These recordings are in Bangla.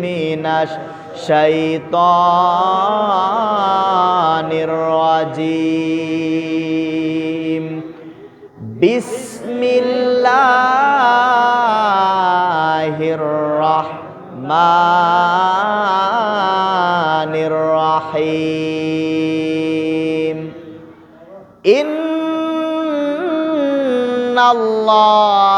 মিনাশ শৈতানির রাজিম বিসমিল্লাহির রহমানির রহিম ইন্নাল্লাহ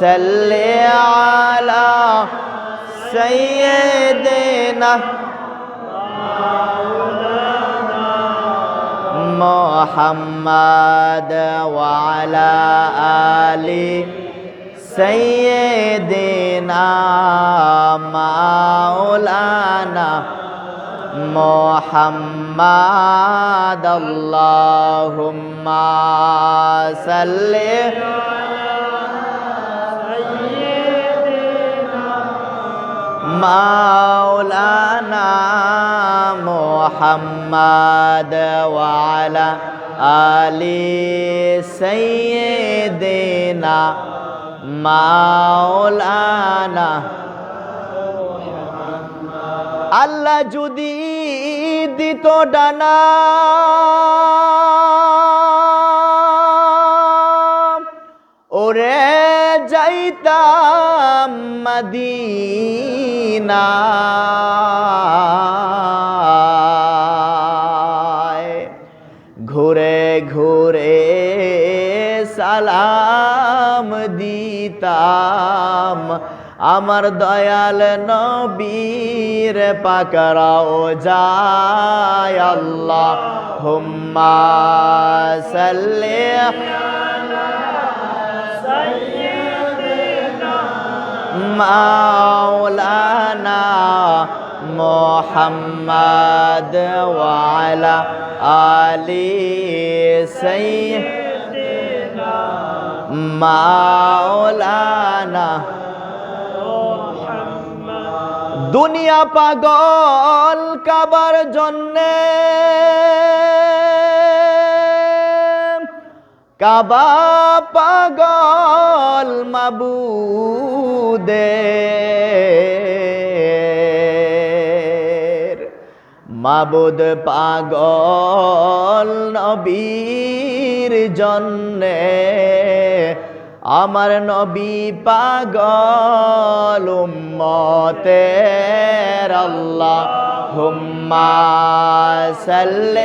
صل على سيدنا محمد وعلى آل سيدنا مولانا محمد. اللهم صل মাওলানা মোহাম্মদ ওয়ালা আলি সৈয়দেনা মাওলানা। আল্লাহ যদি দিত ডানা ওরে যাইতাম মদিনা। ঘুরে ঘুরে সালাম দিতাম। আমার দয়াল নবীর পাকরাও যায় আল্লাহ হুম্মা সাল্লি মাওলানা মোহাম্মদ ওয়ালা আলি সাইয়্যিদিনা মাওলানা দুনিয়া পাগল কাবার জন্যে কাবা পাগল মাবুদে। মাবুদ পাগল নবীর জন্যে আমার নবী পাগল উম্মতের আল্লাহ হুম্মা সাল্লি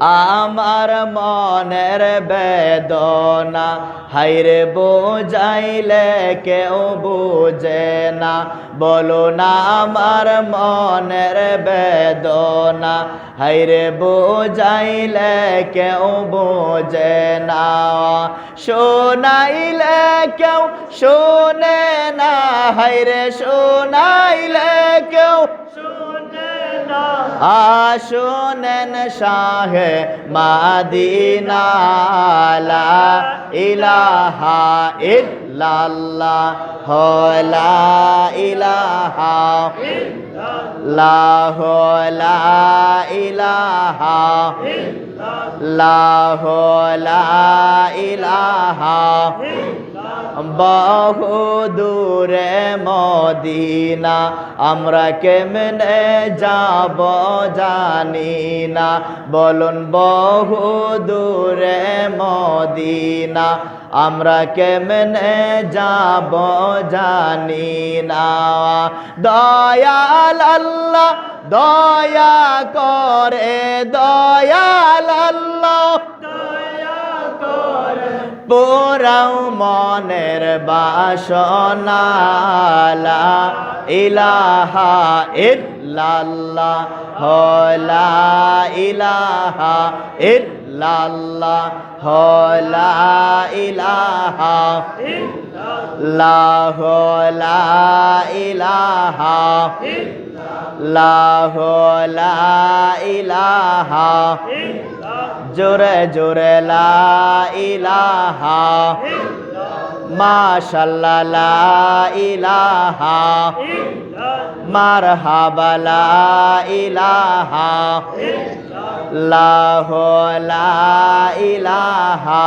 আমার মনের বেদনা হাইরে বোঝাইলে কেউ বুঝে না। বলো না আমার মনের বেদনা হাইরে বোঝাইলে কেউ বোঝে না। শোনাইলে কেউ শোনে না হাইরে শোনাইলে কেউ আসুনেন শাহে মাদিনা লা ইলাহা ইল্লাল্লাহ লা ইলাহা লাহ লা ইলাহা লাহ লা ইলাহা বহু দূরে মদিনা, আমরা কেমনে যাব জানি না। বলুন, বহু দূরে মদিনা, আমরা কেমনে যাব জানি না। দয়াল আল্লাহ, দয়া করে, দয়াল আল্লাহ। পুরাও মনের বাসনালা ইলাহা ইল্লাল্লাহ হলা ইলাহা ইল্লাল্লাহ হলা ইলাহা লা হলা ইলাহা লা হলা ইলাহা জোরে জোরে লা ইলাহা মাশাল্লাহ লা ইলাহা মারহাবা লা লাহ লা ইলাহা।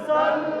لا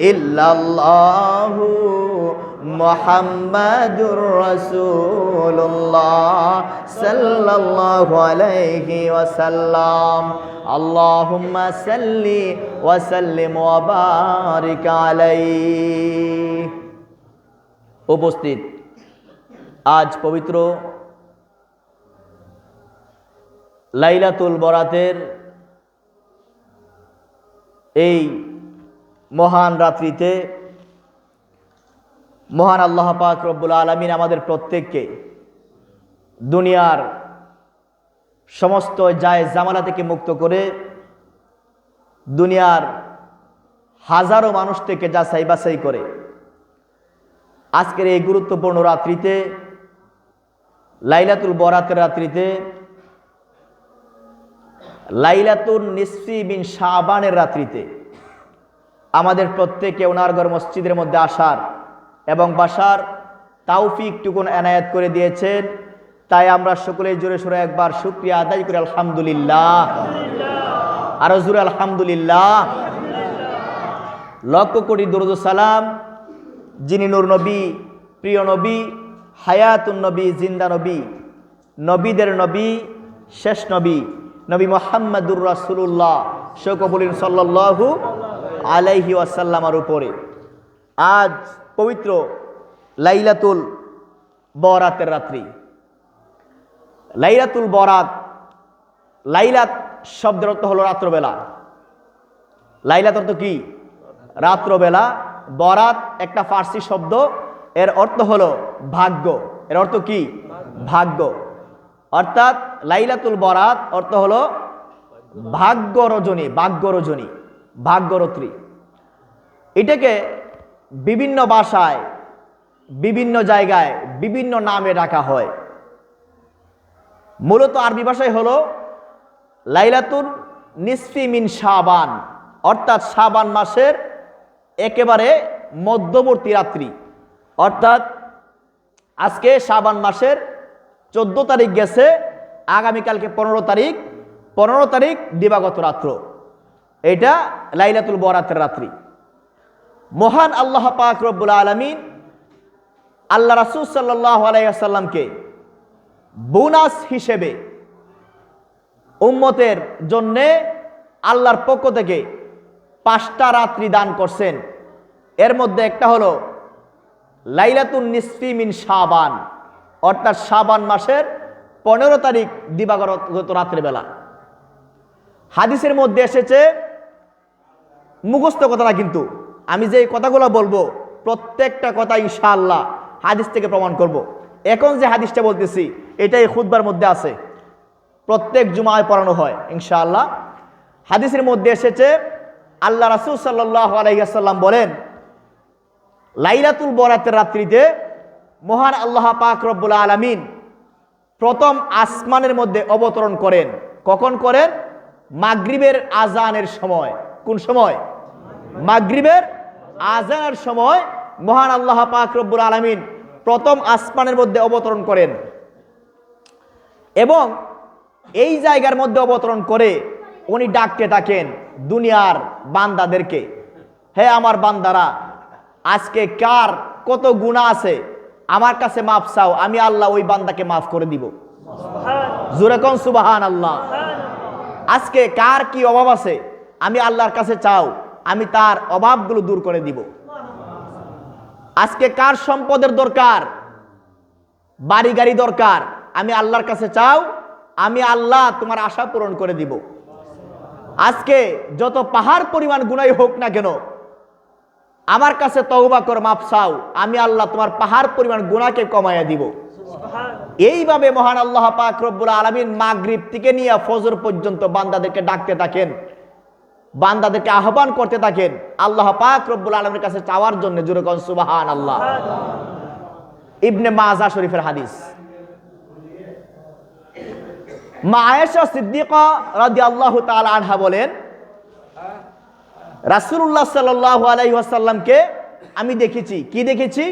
ইল্লাল্লাহু মোহাম্মদুর রসুল্লাহ সাল্লাল্লাহু আলাইহি ওয়াসাল্লাম। আল্লাহুম্মা সাল্লি ওয়া সাল্লিম ওয়া বারিক আলাইহি। উপস্থিত। আজ পবিত্র লাইলাতুল বরাতের এই মহান রাত্রিতে মহান আল্লাহ পাক রব্বুল আলমিন আমাদের প্রত্যেককে দুনিয়ার সমস্ত যায় জামালা থেকে মুক্ত করে দুনিয়ার হাজারো মানুষ থেকে যাচাই বাছাই করে আজকের এই গুরুত্বপূর্ণ রাত্রিতে লাইলাতুল বরাতের রাত্রিতে লাইলাতুল নিসফি বিন শাবানের রাত্রিতে আমাদের প্রত্যেকে ওনারগড় মসজিদের মধ্যে আসার এবং বাসার তাওফিকটুকুন এনায়েত করে দিয়েছেন। তাই আমরা সকলেই জোরে সোরে একবার শুক্রিয়া আদায় করি, আলহামদুলিল্লাহ। আরও জোরে আলহামদুলিল্লাহ। লক্ষ কোটি দুরুদ সালাম যিনি নূর নবী, প্রিয় নবী, হায়াতুন নবী, জিন্দা নবী, নবীদের নবী, শেষ নবী নবী মোহাম্মদুর রাসুল্লাহ শৌকবুলিন সাল্লাহু আলাইহি ওয়াসাল্লামার উপরে। আজ পবিত্র লাইলাতুল বরাতের রাত্রি। লাইলাতুল বরাত, লাইলাত শব্দের অর্থ হলো রাত্রবেলা। লাইলাত অর্থ কি? রাত্রবেলা। বরাত একটা ফার্সি শব্দ, এর অর্থ হলো ভাগ্য। এর অর্থ কি? ভাগ্য। অর্থাৎ লাইলাতুল বরাত অর্থ হলো ভাগ্য রজনী ভাগ্য রজনী ভাগ্যরত্রী। এটাকে বিভিন্ন ভাষায়, বিভিন্ন জায়গায়, বিভিন্ন নামে ডাকা হয়। মূলত আরবি ভাষায় হলো লাইলাতুল নিসফি মিন অর্থাৎ শাবান মাসের একেবারে মধ্যবর্তী রাত্রি। অর্থাৎ আজকে শাবান মাসের চোদ্দ তারিখ গেছে আগামীকালকে পনেরো তারিখ পনেরো তারিখ দিবাগত রাত্র। এটা লাইলাতুল বরাতের রাত্রি। মহান আল্লাহ পাক রব্বুল আলমিন আল্লাহ রাসুল সাল্লাহ আলাইসাল্লামকে বোনাস হিসেবে উম্মতের জন্যে আল্লাহর পক্ষ থেকে পাঁচটা রাত্রি দান করছেন। এর মধ্যে একটা হলো লাইলাতুন নিসফি মিন শাবান। অর্থাৎ শাবান মাসের পনেরো তারিখ দিবাগত রাত্রেবেলা হাদিসের মধ্যে এসেছে, মুখস্থ কথা না কিন্তু, আমি যে কথাগুলো বলব, প্রত্যেকটা কথা ইনশাআল্লাহ হাদিস থেকে প্রমাণ করব। এখন যে হাদিসটা বলতেছি, এটাই খুদবার মধ্যে আছে। প্রত্যেক জুমায় পড়ানো হয়, ইনশাআল্লাহ। হাদিসের মধ্যে এসেছে, আল্লাহ রাসুল সাল্লাহ আলাইসাল্লাম বলেন, লাইলাতুল বরাতের রাত্রিতে মহান আল্লাহ পাক রব্বুল আলমিন প্রথম আসমানের মধ্যে অবতরণ করেন। কখন করেন? মাগরিবের আজানের সময়। কোন সময়? মাগরিবের আজানের সময় মহান আল্লাহ পাক রব্বুল আলমিন প্রথম আসমানের মধ্যে অবতরণ করেন। এবং এই জায়গার মধ্যে অবতরণ করে উনি ডাকতে থাকেন দুনিয়ার বান্দাদেরকে। হে আমার বান্দারা, আজকে কার কত গুণা আছে? আমার কাছে মাফ চাও, আমি আল্লাহ ওই বান্দাকে মাফ করে দিব। জোরে কন সুবাহান আল্লাহ আজকে কার কি অভাব আছে? আমি আল্লাহর কাছে চাও, আমি তার অভাবগুলো দূর করে দিব। আজকে কার সম্পদের দরকার? বাড়ি গাড়ি দরকার, আমি আল্লাহর কাছে চাও, আমি আল্লাহ তোমার আশা পূরণ করে দিব। আজকে যত পাহাড় পরিমাণ গুণাই হোক না কেন আমার কাছে তওবা কর মাপ চাও। আমি আল্লাহ তোমার পাহাড় পরিমাণ গুণাকে কমাইয়া দিব। এইভাবে মহান আল্লাহ পাক রব্বুল আলমিন মাগরিব থেকে নিয়ে ফজর পর্যন্ত বান্দাদেরকে ডাকতে থাকেন, বান্দাদেরকে আহ্বান করতে থাকেন, আল্লাহ পাক রব্বুল আলমের কাছে চাওয়ার জন্য জুরে কন সুবাহান আল্লাহ ইবনে মাজা শরীফের হাদিস। মা আয়েশা সিদ্দিকা আল্লাহ আনহা বলেন রাসুল্লাহ সাল্লাহ আলাইসাল্লামকে আমি দেখেছি। কি দেখেছি?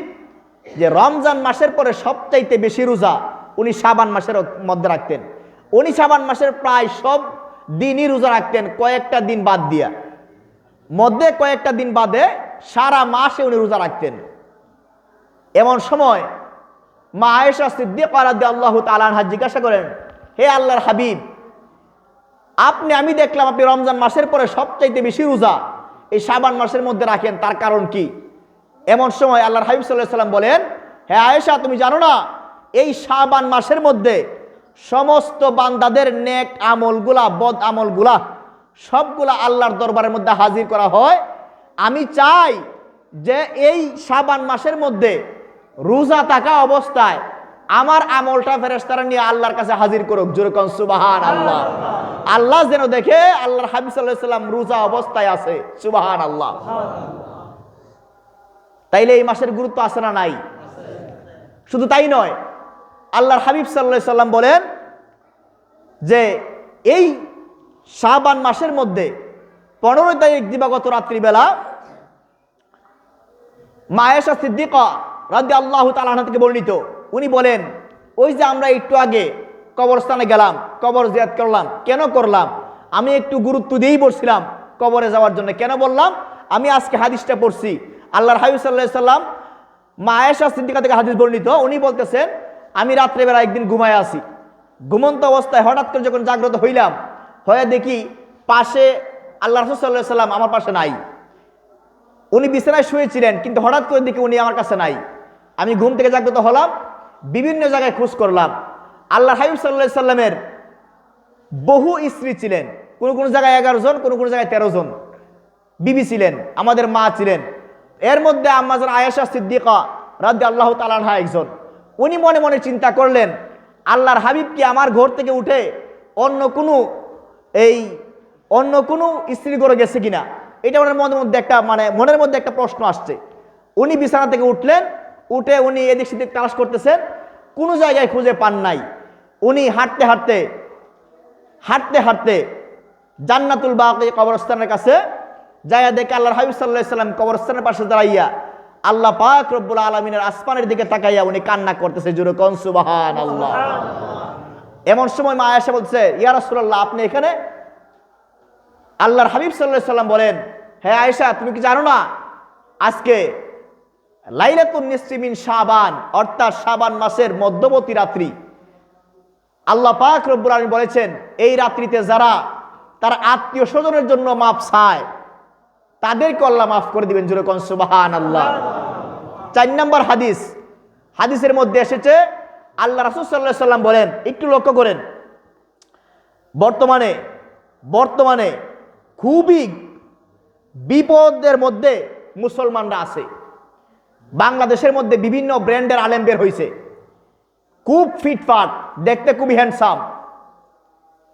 যে রমজান মাসের পরে সবচাইতে বেশি রোজা উনি সাবান মাসের মধ্যে রাখতেন। উনি সাবান মাসের প্রায় সব দিনই রোজা রাখতেন, কয়েকটা দিন বাদ দিয়া। মধ্যে কয়েকটা দিন বাদে সারা মাসে উনি রোজা রাখতেন। এমন সময় মা আয়েশা সিদ্দিক আল্লাহ তালানহা জিজ্ঞাসা করেন, হে আল্লাহর হাবিব, আপনি, আমি দেখলাম আপনি রমজান মাসের পরে সবচাইতে বেশি রোজা এই সাবান মাসের মধ্যে রাখেন, তার কারণ কি? এমন সময় আল্লাহ হাবিব সাল্লাম বলেন হ্যাঁ আয়েশা, তুমি জানো না, এই সাবান মাসের মধ্যে সমস্ত বান্দাদের নেক আমলগুলা, বদ আমলগুলা সবগুলা আল্লাহর দরবারের মধ্যে হাজির করা হয়। আমি চাই যে এই সাবান মাসের মধ্যে রোজা থাকা অবস্থায় আমার আমলটা ফেরেস্তারা নিয়ে আল্লাহর কাছে হাজির করুক। জোরকন সুবাহান আল্লাহ আল্লাহ যেন দেখে আল্লাহর হাবিব সাল্লাম রোজা অবস্থায় আছে। সুবাহান আল্লাহ তাইলে এই মাসের গুরুত্ব আছে না নাই? শুধু তাই নয়, আল্লাহর হাবিব সাল্লাহ সাল্লাম বলেন যে, এই শাহবান মাসের মধ্যে পনেরো তারিখ দিবাগত রাত্রিবেলা মায়েশা সিদ্দিকা রাজি আল্লাহ তালাহা থেকে বর্ণিত। উনি বলেন, ওই যে আমরা একটু আগে কবরস্থানে গেলাম, কবর জিয়াদ করলাম। কেন করলাম? আমি একটু গুরুত্ব দিয়েই বলছিলাম কবরে যাওয়ার জন্য। কেন বললাম? আমি আজকে হাদিসটা পড়ছি। আল্লাহর হাবিব সাল্লাহ সাল্লাম মা আয়েশা সিদ্দিকা থেকে হাদিস বর্ণিত। উনি বলতেছেন, আমি রাত্রেবেলা একদিন ঘুমায় আসি। ঘুমন্ত অবস্থায় হঠাৎ করে যখন জাগ্রত হইলাম, হয়ে দেখি পাশে আল্লাহ রসুল সাল্লাহ সাল্লাম আমার পাশে নাই। উনি বিছানায় শুয়েছিলেন, কিন্তু হঠাৎ করে দেখি উনি আমার কাছে নাই। আমি ঘুম থেকে জাগ্রত হলাম, বিভিন্ন জায়গায় খোঁজ করলাম। আল্লাহ হাবিব সাল্লাহ সাল্লামের বহু স্ত্রী ছিলেন। কোনো কোনো জায়গায় এগারো জন, কোনো কোনো জায়গায় তেরো জন। বিবি ছিলেন, আমাদের মা ছিলেন। এর মধ্যে আমাদের আয়েশা সিদ্দিকা রাজ্য আল্লাহ তালানহা একজন। উনি মনে মনে চিন্তা করলেন, আল্লাহর হাবিব কি আমার ঘর থেকে উঠে অন্য কোনো এই অন্য কোনো স্ত্রী করে গেছে কিনা? এটা ওনার মনের মধ্যে একটা মানে মনের মধ্যে একটা প্রশ্ন আসছে। উনি বিছানা থেকে উঠলেন, উঠে উনি এদিক সেদিক তালাশ করতেছেন, কোনো জায়গায় খুঁজে পান নাই। উনি হাঁটতে হাঁটতে হাঁটতে হাঁটতে জান্নাতুল বাকি কবরস্থানের কাছে যাইয়া দেখে আল্লাহর হাবিব সাল্লাহ সাল্লাম কবরস্থানের পাশে দাঁড়াইয়া আল্লাহ পাক রব্বুল আলমিনের আসমানের দিকে তাকাইয়া উনি কান্না করতেছে জুরো কন সুবাহান আল্লাহ এমন সময় মা আয়েশা বলছে, ইয়া রাসূলুল্লাহ, আপনি এখানে? আল্লাহর হাবিব সাল্লাহ সাল্লাম বলেন হ্যাঁ আয়েশা, তুমি কি জানো না? আজকে লাইলাতুন নিসরিমিন শাবান, অর্থাৎ শাবান মাসের মধ্যবর্তী রাত্রি। আল্লাহ পাক রব্বুল আলমী বলেছেন, এই রাত্রিতে যারা তার আত্মীয় স্বজনের জন্য মাফ চায়, তাদেরকে আল্লাহ মাফ করে দিবেন যেরকম সুবাহান আল্লাহ চার নম্বর হাদিস, হাদিসের মধ্যে এসেছে, আল্লাহ রাসুল সাল্লাহ সাল্লাম বলেন, একটু লক্ষ্য করেন, বর্তমানে বর্তমানে খুবই বিপদের মধ্যে মুসলমানরা আছে। বাংলাদেশের মধ্যে বিভিন্ন ব্র্যান্ডের আলেম বের হয়েছে খুব ফিটফাট দেখতে খুবই হ্যান্ডসাম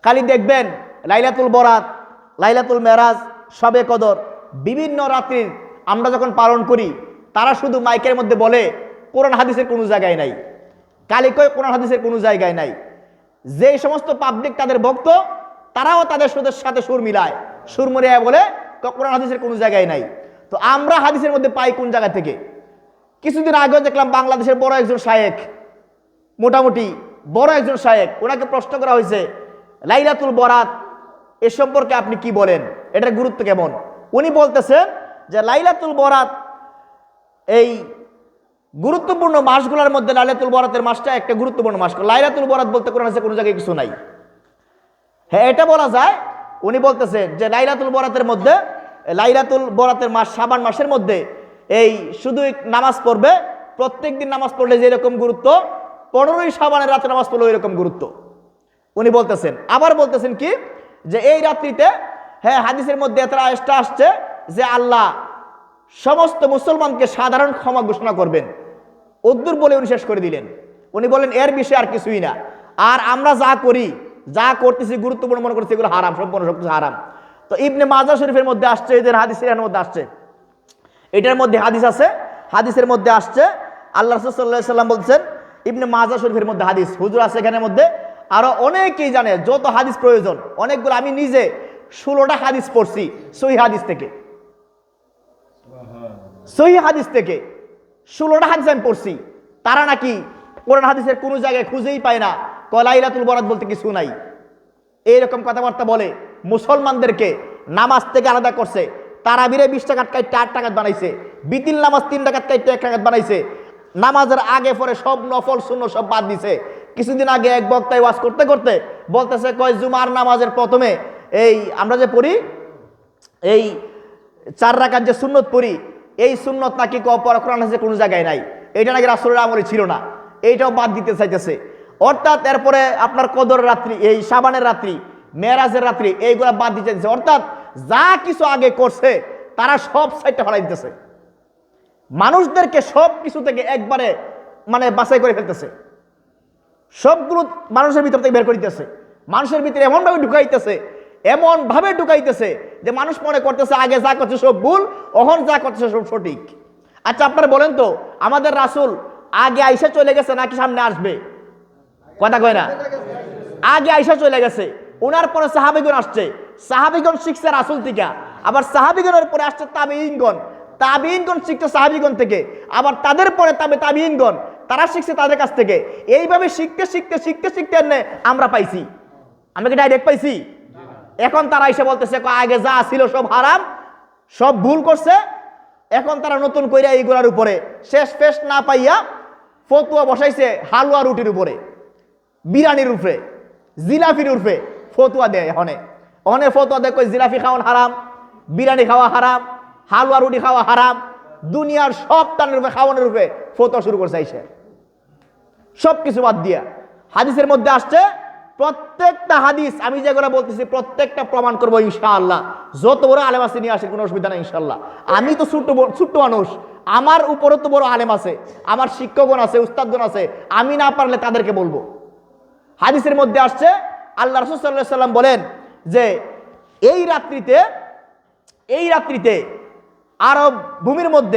খালি দেখবেন লাইলাতুল বরাত, লাইলাতুল মেরাজ, সবে কদর, বিভিন্ন রাত্রির আমরা যখন পালন করি, তারা শুধু মাইকের মধ্যে বলে, কোরআন হাদিসের কোনো জায়গায় নাই। কালি কয় কোরআন হাদিসের কোনো জায়গায় নাই। যে সমস্ত পাবলিক তাদের ভক্ত, তারাও তাদের সুদের সাথে সুর মিলায়। সুর মরিয়া বলে কোরআন হাদিসের কোনো জায়গায় নাই। তো আমরা হাদিসের মধ্যে পাই কোন জায়গা থেকে? কিছুদিন আগেও দেখলাম বাংলাদেশের বড় একজন শায়েক মোটামুটি বড় একজন সাহেব ওনাকে প্রশ্ন করা হয়েছে, লাইলাতুল বরাত এ সম্পর্কে আপনি কি বলেন? এটার গুরুত্ব কেমন? উনি বলতেছেন যে লাইলাতুল বরাত এই গুরুত্বপূর্ণ মাসগুলোর মধ্যে লাইলাতুল বরাতের মাসটা একটা গুরুত্বপূর্ণ মাস। লাইলাতুল বরাত বলতে কোরআন আছে কোনো জায়গায় কিছু নাই। হ্যাঁ এটা বলা যায়, উনি বলতেছেন যে লাইলাতুল বরাতের মধ্যে, লাইলাতুল বরাতের মাস সাবান মাসের মধ্যে এই শুধু নামাজ পড়বে প্রত্যেক দিন নামাজ পড়লে যেরকম গুরুত্ব পনেরোই সাবানের রাতে নামাজ পড়লে ওই রকম গুরুত্ব। উনি বলতেছেন, আবার বলতেছেন কি? যে এই রাত্রিতে হ্যাঁ হাদিসের মধ্যে এত আয়েসটা আসছে যে আল্লাহ সমস্ত মুসলমানকে সাধারণ ক্ষমা ঘোষণা করবেন। উদ্দুর বলে উনি শেষ করে দিলেন। উনি বলেন এর বিষয়ে আর কিছুই না। আর আমরা যা করি, যা করতেছি, গুরুত্বপূর্ণ মনে করছি এগুলো হারাম, সম্পূর্ণ সব কিছু হারাম। তো ইবনে মাজা শরীফের মধ্যে আসছে, এদের হাদিসের মধ্যে আসছে। এটার মধ্যে হাদিস আছে, হাদিসের মধ্যে আসছে, আল্লাহ রসুল্লাহ সাল্লাম বলছেন ইবনে মাজা শরীফের মধ্যে হাদিস। হুজুর আছে এখানের মধ্যে। আরও অনেকেই জানে, যত হাদিস প্রয়োজন, অনেকগুলো আমি নিজে ষোলোটা হাদিস পড়ছি সহি হাদিস থেকে। সহি হাদিস থেকে ষোলোটা হাদিস আমি পড়ছি। তারা নাকি কোরআন হাদিসের কোনো জায়গায় খুঁজেই পায় না। কলাইলাতুল বরাত বলতে কিছু নাই। এইরকম কথাবার্তা বলে, মুসলমানদেরকে নামাজ থেকে আলাদা করছে। তারা বিরে বিশ টাকাত কাইটে আট টাকাত বানাইছে। বিতিল নামাজ তিন টাকাত কাইটে এক টাকাত বানাইছে। নামাজের আগে পরে সব নফল শূন্য সব বাদ দিছে। কিছুদিন আগে এক বক্তায় ওয়াজ করতে করতে বলতেছে, কয়, জুমার নামাজের প্রথমে এই আমরা যে পড়ি, এই চার রাখার যে সুন্নত পড়ি, এই সুন্নত নাকি কোরআন হাদিসে কোনো জায়গায় নাই। এটা নাকি রাসূলের আমলে ছিল না। এইটাও বাদ দিতে চাইতেছে। অর্থাৎ এরপরে আপনার কদর রাত্রি, এই সাবানের রাত্রি মেরাজের রাত্রি, এইগুলা বাদ দিতে চাইতেছে। অর্থাৎ যা কিছু আগে করছে, তারা সব সাইডটা ফেলাই দিতেছে। মানুষদেরকে সব কিছু থেকে একবারে মানে বাছাই করে ফেলতেছে। সবগুলো মানুষের ভিতর থেকে বের করিতেছে মানুষের ভিতরে এমনভাবে ঢুকাইতেছে এমন ভাবে ঢুকাইতেছে যে মানুষ মনে করতেছে, আগে যা করছে সব ভুল অহন যা করছে সব সঠিক। আচ্ছা আপনারা বলেন তো, আমাদের রাসূল আগে আইসা চলে গেছে নাকি সামনে আসবে? কথা কয় না? আগে আইসা চলে গেছে ওনার পরে সাহাবিগণ আসছে। সাহাবিগণ শিখছে রাসুল থেকে, আবার সাহাবিগণের পরে আসছে তাবিইনগণ তাবিইনগণ শিখছে সাহাবিগণ থেকে। আবার তাদের পরে তাবে তাবিইনগণ তারা শিখছে তাদের কাছ থেকে। এইভাবে শিখতে শিখতে শিখতে শিখতে আমরা পাইছি। আমরা কি ডাইরেক্ট পাইছি? এখন তারা এসে বলতেছে "কয়, আগে যা ছিল সব হারাম সব ভুল করছে। এখন তারা নতুন কইরা এইগুলার উপরে শেষ ফেস না পাইয়া ফতুয়া বসাইছে হালুয়া রুটির উপরে বিরিয়ানির উপরে জিলাফির উপরে ফতুয়া দেয় হনে অনে ফতুয়া দেয় জিলাফি খাওয়ান হারাম বিরিয়ানি খাওয়া হারাম হালুয়া রুটি খাওয়া হারাম, দুনিয়ার সব টানের রূপে খাওয়ানোর রূপে ফতুয়া শুরু করছে চাইছে সব কিছু বাদ দিয়া। হাদিসের মধ্যে আসছে, প্রত্যেকটা হাদিস, আমি যেগুলো বলতেছি, প্রত্যেকটা প্রমাণ করব ইনশাআল্লাহ। যত বড় আলেম আছে, নিয়ে আসে কোনো অসুবিধা নেই ইনশাআল্লাহ। আমি তো ছোট্ট ছোট্ট মানুষ, আমার উপরও তো বড় আলেম আছে, আমার শিক্ষকগণ আছে, উস্তাদগণ আছে, আমি না পারলে তাদেরকে বলব। হাদিসের মধ্যে আসছে, আল্লাহ রসুল সাল্লাহ সাল্লাম বলেন যে, এই রাত্রিতে এই রাত্রিতে আরব ভূমির মধ্যে